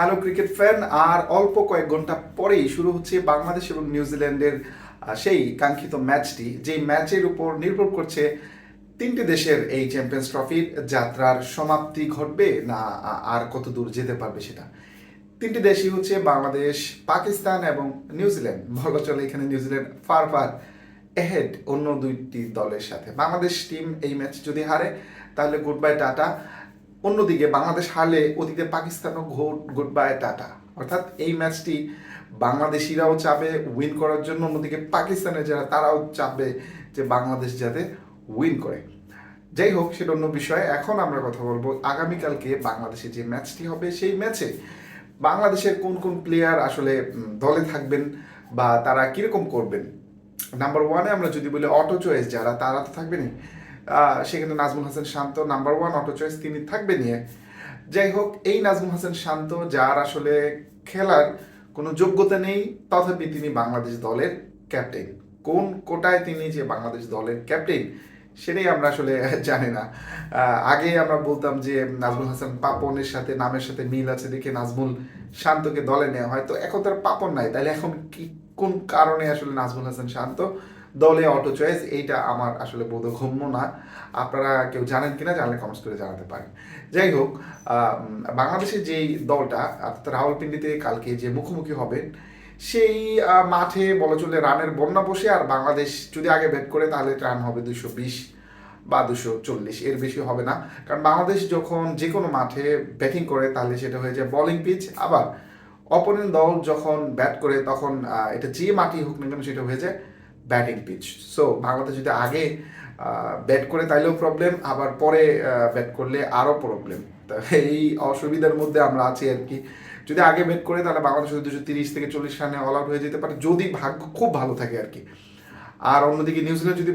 Hello cricket fan আর অল্প কয়েক ঘণ্টা পরেই শুরু হচ্ছে বাংলাদেশ এবং নিউজিল্যান্ডের সেই কাঙ্ক্ষিত ম্যাচটি, যেই ম্যাচের উপর নির্ভর করছে তিনটি দেশের এই চ্যাম্পিয়ন্স ট্রফির যাত্রার সমাপ্তি ঘটবে না আর কত দূর যেতে পারবে সেটা। তিনটি দেশই হচ্ছে বাংলাদেশ, পাকিস্তান এবং নিউজিল্যান্ড বলা চলে এখানে নিউজিল্যান্ড ফার ফার এহেড অন্য দুইটি দলের সাথে। বাংলাদেশ টিম এই ম্যাচ যদি হারে, তাহলে গুড বাই টাটা। অন্যদিকে বাংলাদেশ হারলে ওদিকে পাকিস্তানও ঘোট গুড বাই টাটা। অর্থাৎ এই ম্যাচটি বাংলাদেশিরাও চাবে উইন করার জন্য, অন্যদিকে পাকিস্তানের যারা, তারাও চাবে যে বাংলাদেশ যাতে উইন করে। যাই হোক, সেটা অন্য বিষয়ে। এখন আমরা কথা বলব আগামীকালকে বাংলাদেশে যে ম্যাচটি হবে, সেই ম্যাচে বাংলাদেশের কোন কোন প্লেয়ার আসলে দলে থাকবেন বা তারা কীরকম করবেন? নাম্বার ওয়ানে আমরা যদি বলি অটো চয়েস যারা, তারা তো থাকবেনই। সেখানে Najmul Hasan Shanto number one auto choice তিনি থাকবেনই যাই হোক, এই নাজমুল হাসান শান্ত, যার আসলে খেলার কোনো যোগ্যতা নেই, তথাপি তিনি বাংলাদেশ দলের ক্যাপ্টেন কোন কোটায় তিনি যে বাংলাদেশ দলের ক্যাপ্টেন সেটাই আমরা আসলে জানি না। আগে আমরা বলতাম যে নাজমুল হাসান পাপনের সাথে, নামের সাথে মিল আছে দেখে নাজমুল শান্তকে দলে নেওয়া হয়। তো এখন তার পাপন নাই, তাহলে এখন কি কোন কারণে আসলে নাজমুল হাসান শান্ত? দলে অটো চয়েস এইটা আমার আসলে বোধগম্য না। আপনারা কেউ জানেন কিনা জানলে কমেন্টস করে জানাতে পারেন। যাই হোক বাংলাদেশের যেই দলটা, অর্থাৎ রাওয়ালপিন্ডিতে কালকে যে মুখোমুখি হবেন, সেই মাঠে বলা চলে রানের বন্যা বসে, আর বাংলাদেশ যদি আগে ব্যাট করে, তাহলে রান হবে দুশো বিশ বা দুশো চল্লিশ। এর বেশি হবে না। কারণ বাংলাদেশ যখন যে কোনো মাঠে ব্যাটিং করে, তাহলে সেটা হয়ে যায় বলিং পিচ আবার অপোনেন্ট দল যখন ব্যাট করে, তখন এটা যে মাটি হোক না কেন সেটা হয়ে যায় ব্যাটিং পিচ সো বাংলাদেশ যদি আগে ব্যাট করে তাইলেও প্রবলেম আবার পরে ব্যাট করলে আরও প্রবলেম এই অসুবিধার মধ্যে আমরা আছি আর কি। যদি আগে ব্যাট করে, তাহলে বাংলাদেশ দুশো তিরিশ থেকে চল্লিশ রানে অল আউট হয়ে যেতে পারে, যদি ভাগ্য খুব ভালো থাকে আর কি। আর অন্যদিকে নিউজিল্যান্ড যদি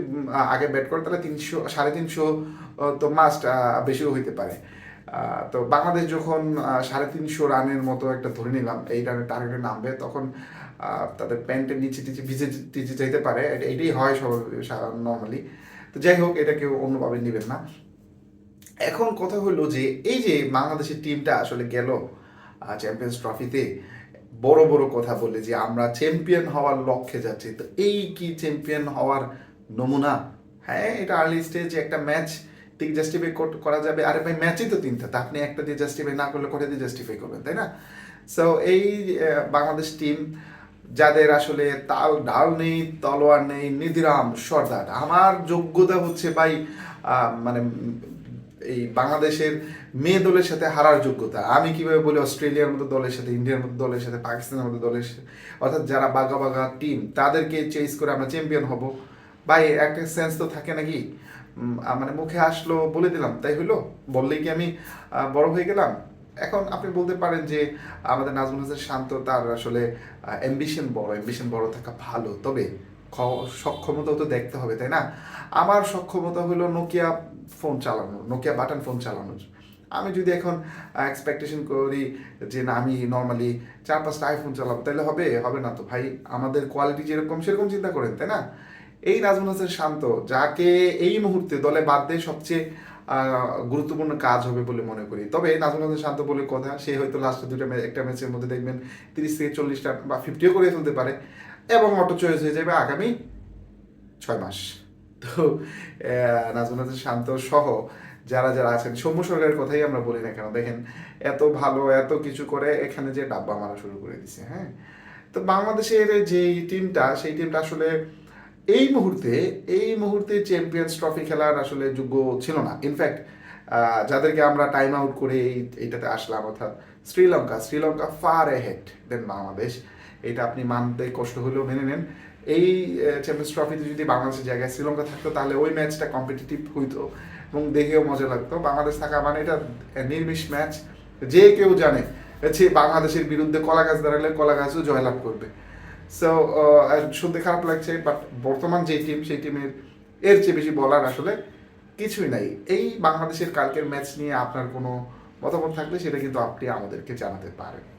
আগে ব্যাট করে, তাহলে তিনশো, সাড়ে তিনশো তো মাস্ট বেশিও হইতে পারে। তো বাংলাদেশ যখন সাড়ে তিনশো রানের মতো একটা ধরে নিলাম, এই রানের টার্গেটে নামবে, তখন তাদের প্যান্টের নিচে টিচে ভিজে টিচে যেতে পারে, এটা- এটাই হয় সব নর্মালি তো যাই হোক, এটা কেউ অন্যভাবে নেবেন না। এখন কথা হলো যে, এই যে বাংলাদেশের টিমটা আসলে গেল চ্যাম্পিয়ন্স ট্রফিতে বড় বড় কথা বলে যে, আমরা চ্যাম্পিয়ন হওয়ার লক্ষ্যে যাচ্ছি। তো এই কি চ্যাম্পিয়ন হওয়ার নমুনা? হ্যাঁ এটা আর্লি স্টেজে একটা ম্যাচ ঠিক জাস্টিফাই করা যাবে। আরে ভাই ম্যাচই তো তিনটা। তা আপনি একটা দিয়ে জাস্টিফাই না করলে কটা দিয়ে জাস্টিফাই করবেন, তাই না? সো এই বাংলাদেশ টিম যাদের আসলে তাল, ডাল নেই, তলোয়ার নেই, নিধিরাম, সর্দার। আমার যোগ্যতা হচ্ছে ভাই মানে এই বাংলাদেশের মেয়ে দলের সাথে হারার যোগ্যতা। আমি কীভাবে বলি অস্ট্রেলিয়ার মতো দলের সাথে, ইন্ডিয়ার মতো দলের সাথে, পাকিস্তানের মতো দলের সাথে? অর্থাৎ যারা বাঘা বাঘা টিম তাদেরকে চেস করে আমরা চ্যাম্পিয়ন হব। ভাই, একটা সেন্স তো থাকে নাকি? মানে মুখে আসলো বলে দিলাম, তাই হলো বললেই কি আমি বড় হয়ে গেলাম? এখন আপনি বলতে পারেন যে, আমাদের নাজমুল হাসান শান্ত তার আসলে অ্যাম্বিশন বড় অ্যাম্বিশন বড় থাকা ভালো। তবে সক্ষমতাও তো দেখতে হবে, তাই না? আমার সক্ষমতা হলো নোকিয়া ফোন চালানোর নোকিয়া বাটন ফোন চালানোর। আমি যদি এখন এক্সপেকটেশন করি যে না, আমি নর্মালি চার পাঁচটা আইফোন চালাবো তাহলে হবে? হবে না তো ভাই। আমাদের কোয়ালিটি যেরকম, সেরকম চিন্তা করেন, তাই না? এই নাজমুল হাসান শান্ত, যাকে এই মুহূর্তে দলে বাদ দিয়ে সবচেয়ে গুরুত্বপূর্ণ কাজ হবে বলে মনে করি। তবে নাজমুল হাসান শান্ত বলে কথা, সে হয়তো লাস্টে দুটো একটা ম্যাচের মধ্যে দেখবেন তিরিশ থেকে চল্লিশটা বা ফিফটিও করে ফেলতে পারে এবং অটো চয়েস হয়ে যাবে আগামী ছয় মাস। তো নাজমুল হাসান শান্ত সহ যারা যারা আছেন, সৌম্য সরকারের কথাই আমরা বলি না কেন? দেখেন, এত ভালো, এত কিছু করে এখানে যে ডাব্বা মারা শুরু করে দিছে হ্যাঁ? তো বাংলাদেশের যে টিমটা সেই টিমটা আসলে এই মুহূর্তে এই মুহূর্তে চ্যাম্পিয়ন্স ট্রফি খেলার আসলে যোগ্য ছিল না। ইনফ্যাক্ট যাদেরকে আমরা টাইম আউট করে এই, এইটাতে আসলাম, অর্থাৎ Sri Lanka Sri Lanka far ahead then Bangladesh এটা আপনি মানতে কষ্ট হলেও মেনে নেন। এই চ্যাম্পিয়ন্স ট্রফিতে যদি বাংলাদেশের জায়গায় শ্রীলঙ্কা থাকতো, তাহলে ওই ম্যাচটা কম্পিটিটিভ হইতো এবং দেখেও মজা লাগতো। বাংলাদেশ থাকা মানে এটা নির্মিষ ম্যাচ যে কেউ জানে হচ্ছে বাংলাদেশের বিরুদ্ধে কলা গাছ দাঁড়ালে কলা গাছও জয়লাভ করবে। সো শুনতে খারাপ লাগছে বাট বর্তমান যে টিম সেই টিমের এর চেয়ে বেশি বলার আসলে কিছুই নাই। এই বাংলাদেশের কালকের ম্যাচ নিয়ে আপনার কোনো মতামত থাকলে সেটা কিন্তু আপনি আমাদেরকে জানাতে পারেন।